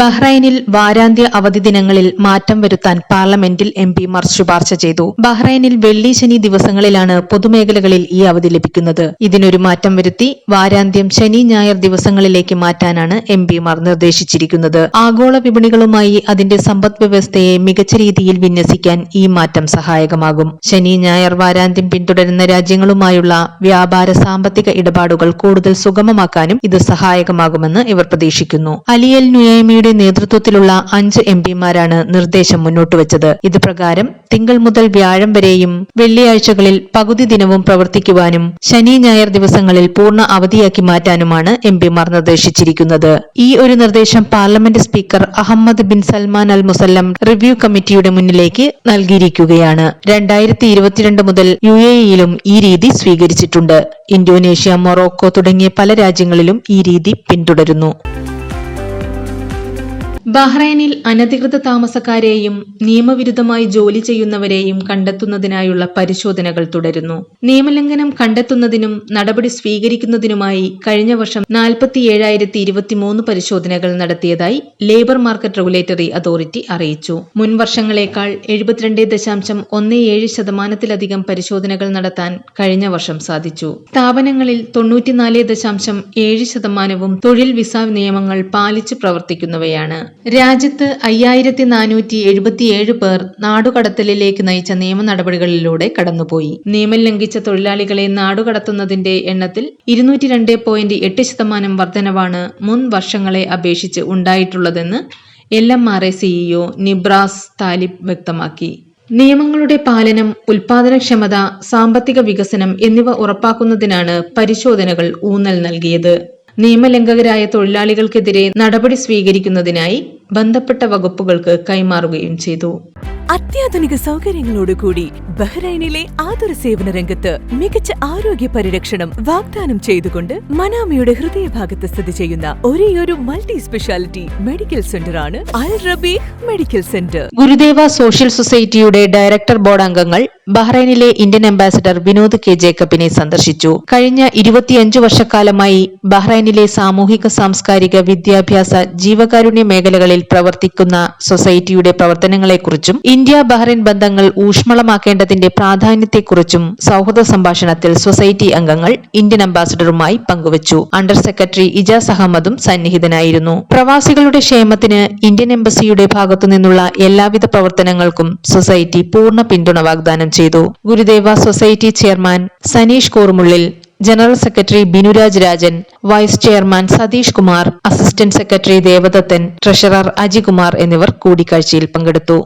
ബഹ്റൈനിൽ വാരാന്ത്യ അവധി ദിനങ്ങളിൽ മാറ്റം വരുത്താൻ പാർലമെന്റിൽ എം പിമാർ ശുപാർശ ചെയ്തു. ബഹ്റൈനിൽ വെള്ളി ശനി ദിവസങ്ങളിലാണ് പൊതുമേഖലകളിൽ ഈ അവധി ലഭിക്കുന്നത്. ഇതിനൊരു മാറ്റം വരുത്തി വാരാന്ത്യം ശനി ഞായർ ദിവസങ്ങളിലേക്ക് മാറ്റാനാണ് എം പിമാർ നിർദ്ദേശിച്ചിരിക്കുന്നത്. ആഗോള വിപണികളുമായി അതിന്റെ സമ്പദ് വ്യവസ്ഥയെ മികച്ച രീതിയിൽ വിന്യസിക്കാൻ ഈ മാറ്റം സഹായകമാകും. ശനി ഞായർ വാരാന്ത്യം പിന്തുടരുന്ന രാജ്യങ്ങളുമായുള്ള വ്യാപാര സാമ്പത്തിക ഇടപാടുകൾ കൂടുതൽ സുഗമമാക്കാനും ഇത് സഹായകമാകുമെന്ന് ഇവർ പ്രതീക്ഷിക്കുന്നു. അലിയൽ നുയേമിയുടെ നേതൃത്വത്തിലുള്ള അഞ്ച് എം പിമാരാണ് നിർദ്ദേശം മുന്നോട്ടുവച്ചത് ഇത് പ്രകാരം തിങ്കൾ മുതൽ വ്യാഴം വരെയും വെള്ളിയാഴ്ചകളിൽ പകുതി ദിനവും പ്രവർത്തിക്കുവാനും ശനി ഞായർ ദിവസങ്ങളിൽ പൂർണ അവധിയാക്കി മാറ്റാനുമാണ് എം പിമാർ നിർദ്ദേശിച്ചിരിക്കുന്നത്. ഈ ഒരു നിർദ്ദേശം parliament speaker Ahmed bin Salman Al Musallam review കമ്മിറ്റിയുടെ മുന്നിലേക്ക് നൽകിയിരിക്കുകയാണ്. രണ്ടായിരത്തി ഇരുപത്തിരണ്ട് മുതൽ യു എ ഇയിലും ഈ രീതി സ്വീകരിച്ചിട്ടുണ്ട്. ഇന്തോനേഷ്യ മൊറോക്കോ തുടങ്ങിയ പല രാജ്യങ്ങളിലും ഈ രീതി പിന്തുടരുന്നു. ബഹ്റൈനിൽ അനധികൃത താമസക്കാരെയും നിയമവിരുദ്ധമായി ജോലി ചെയ്യുന്നവരെയും കണ്ടെത്തുന്നതിനായുള്ള പരിശോധനകൾ തുടരുന്നു. നിയമലംഘനം കണ്ടെത്തുന്നതിനും നടപടി സ്വീകരിക്കുന്നതിനുമായി കഴിഞ്ഞ വർഷം നാൽപ്പത്തിയേഴായിരത്തി ഇരുപത്തിമൂന്ന് പരിശോധനകൾ നടത്തിയതായി ലേബർ മാർക്കറ്റ് റെഗുലേറ്ററി അതോറിറ്റി അറിയിച്ചു. മുൻ വർഷങ്ങളേക്കാൾ എഴുപത്തിരണ്ട് ദശാംശം ഒന്ന് ഏഴ് ശതമാനത്തിലധികം പരിശോധനകൾ നടത്താൻ കഴിഞ്ഞ വർഷം സാധിച്ചു. സ്ഥാപനങ്ങളിൽ തൊണ്ണൂറ്റിനാല് ദശാംശം ഏഴ് ശതമാനവും തൊഴിൽ വിസ നിയമങ്ങൾ പാലിച്ചു പ്രവർത്തിക്കുന്നവയാണ്. രാജ്യത്ത് അയ്യായിരത്തി നാനൂറ്റി എഴുപത്തിയേഴ് പേർ നാടുകടത്തലിലേക്ക് നയിച്ച നിയമ നടപടികളിലൂടെ കടന്നുപോയി. നിയമം ലംഘിച്ച തൊഴിലാളികളെ നാടുകടത്തുന്നതിന്റെ എണ്ണത്തിൽ ഇരുന്നൂറ്റി രണ്ട് പോയിന്റ് എട്ട് ശതമാനം വർധനവാണ് മുൻ വർഷങ്ങളെ അപേക്ഷിച്ച് ഉണ്ടായിട്ടുള്ളതെന്ന് L M R A CEO Nibras Talib വ്യക്തമാക്കി. നിയമങ്ങളുടെ പാലനം ഉൽപാദനക്ഷമത സാമ്പത്തിക വികസനം എന്നിവ ഉറപ്പാക്കുന്നതിനാണ് പരിശോധനകൾ ഊന്നൽ നൽകിയത്. നിയമലംഘകരായ തൊഴിലാളികൾക്കെതിരെ നടപടി സ്വീകരിക്കുന്നതിനായി ബന്ധപ്പെട്ട വകുപ്പുകൾക്ക് കൈമാറുകയും ചെയ്തു അത്യാധുനിക സൗകര്യങ്ങളോടുകൂടി ബഹ്റൈനിലെ ആതുര സേവന രംഗത്ത് മികച്ച ആരോഗ്യ പരിരക്ഷണം വാഗ്ദാനം ചെയ്തുകൊണ്ട് മനാമയുടെ ഹൃദയഭാഗത്ത് സ്ഥിതി ചെയ്യുന്ന ഒരേയൊരു മൾട്ടി സ്പെഷ്യാലിറ്റി മെഡിക്കൽ സെന്റർ ആണ് Al Rabeeh medical centre. Gurudeva social സൊസൈറ്റിയുടെ ഡയറക്ടർ ബോർഡ് അംഗങ്ങൾ ബഹ്റൈനിലെ ഇന്ത്യൻ അംബാസിഡർ വിനോദ് കെ ജേക്കബിനെ സന്ദർശിച്ചു. കഴിഞ്ഞ ഇരുപത്തിയഞ്ചു വർഷക്കാലമായി ബഹ്റൈനിലെ സാമൂഹിക സാംസ്കാരിക വിദ്യാഭ്യാസ ജീവകാരുണ്യ മേഖലകളിൽ പ്രവർത്തിക്കുന്ന സൊസൈറ്റിയുടെ പ്രവർത്തനങ്ങളെക്കുറിച്ചും ഇന്ത്യ ബഹ്റൈൻ ബന്ധങ്ങൾ ഊഷ്മളമാക്കേണ്ടതിന്റെ പ്രാധാന്യത്തെക്കുറിച്ചും സൗഹൃദ സംഭാഷണത്തിൽ സൊസൈറ്റി അംഗങ്ങൾ ഇന്ത്യൻ അംബാസിഡറുമായി പങ്കുവച്ചു. അണ്ടർ സെക്രട്ടറി ഇജാസ് അഹമ്മദും സന്നിഹിതനായിരുന്നു. പ്രവാസികളുടെ ക്ഷേമത്തിന് ഇന്ത്യൻ എംബസിയുടെ ഭാഗത്തുനിന്നുള്ള എല്ലാവിധ പ്രവർത്തനങ്ങൾക്കും സൊസൈറ്റി പൂർണ പിന്തുണ വാഗ്ദാനം ചെയ്തു. Gurudeva society chairman Saneesh Korumullil general secretary Binuraj Rajan vice chairman Satheesh Kumar assistant secretary Devadathan treasurer Ajikumar എന്നിവർ കൂടിക്കാഴ്ചയിൽ പങ്കെടുത്തു.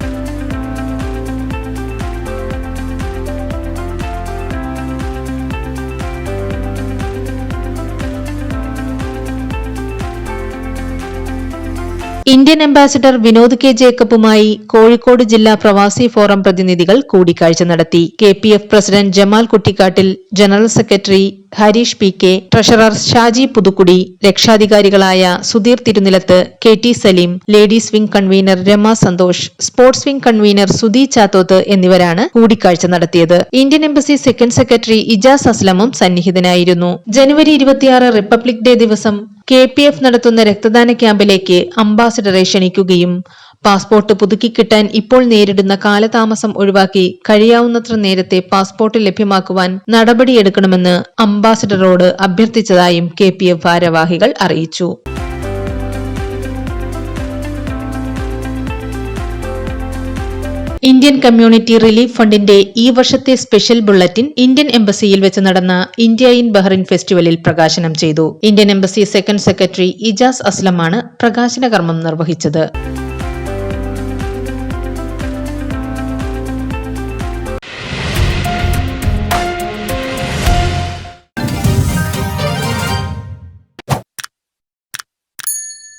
ഇന്ത്യൻ അംബാസിഡർ വിനോദ് കെ ജേക്കബുമായി കോഴിക്കോട് ജില്ലാ പ്രവാസി ഫോറം പ്രതിനിധികൾ കൂടിക്കാഴ്ച നടത്തി. K P F president Jamal Kuttikkattil general secretary Harish P K treasurer Shaji Puthukkudi രക്ഷാധികാരികളായ Sudheer Thirunilath K T Saleem ladies wing convener Rama Santhosh sports wing convener Sudhi Chathoth എന്നിവരാണ് കൂടിക്കാഴ്ച നടത്തിയത്. Indian embassy second secretary Ijas അസ്ലമും സന്നിഹിതനായിരുന്നു. ജനുവരി ഇരുപത്തിയാറ് republic day ദിവസം K P F നടത്തുന്ന രക്തദാന ക്യാമ്പിലേക്ക് അംബാസിഡറെ ക്ഷണിക്കുകയും പാസ്പോർട്ട് പുതുക്കിക്കിട്ടാൻ ഇപ്പോൾ നേരിടുന്ന കാലതാമസം ഒഴിവാക്കി കഴിയാവുന്നത്ര നേരത്തെ പാസ്പോർട്ട് ലഭ്യമാക്കുവാൻ നടപടിയെടുക്കണമെന്ന് അംബാസിഡറോട് അഭ്യർത്ഥിച്ചതായും കെ പി എഫ് ഭാരവാഹികൾ അറിയിച്ചു. ഇന്ത്യൻ കമ്മ്യൂണിറ്റി റിലീഫ് ഫണ്ടിന്റെ ഈ വർഷത്തെ സ്പെഷ്യൽ ബുള്ളറ്റിൻ ഇന്ത്യൻ എംബസിയിൽ വെച്ച് നടന്ന ഇന്ത്യ ഇൻ ബഹ്റിൻ ഫെസ്റ്റിവലിൽ പ്രകാശനം ചെയ്തു. Indian embassy second secretary Ijas അസ്ലമാണ് പ്രകാശന കർമ്മം നിർവഹിച്ചത്.